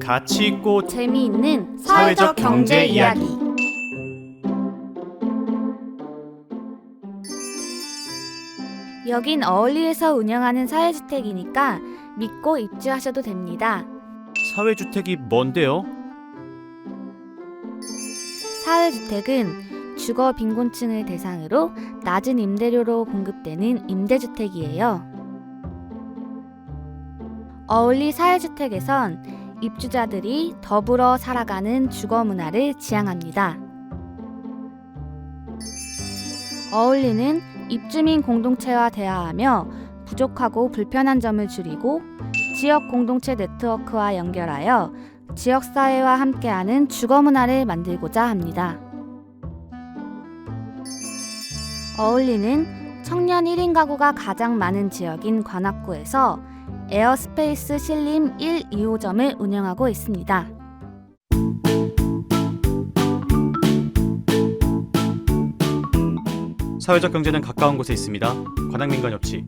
가치 있고 재미있는 사회적 경제 이야기. 여긴 어울리에서 운영하는 사회주택이니까 믿고 입주하셔도 됩니다. 사회주택이 뭔데요? 사회주택은 주거 빈곤층을 대상으로 낮은 임대료로 공급되는 임대주택이에요. 어울리 사회주택에선 입주자들이 더불어 살아가는 주거 문화를 지향합니다. 어울리는 입주민 공동체와 대화하며 부족하고 불편한 점을 줄이고 지역 공동체 네트워크와 연결하여 지역 사회와 함께하는 주거 문화를 만들고자 합니다. 어울리는 청년 1인 가구가 가장 많은 지역인 관악구에서 에어스페이스 신림 1, 2호점을 운영하고 있습니다. 사회적 경제는 가까운 곳에 있습니다. 관악민간 협치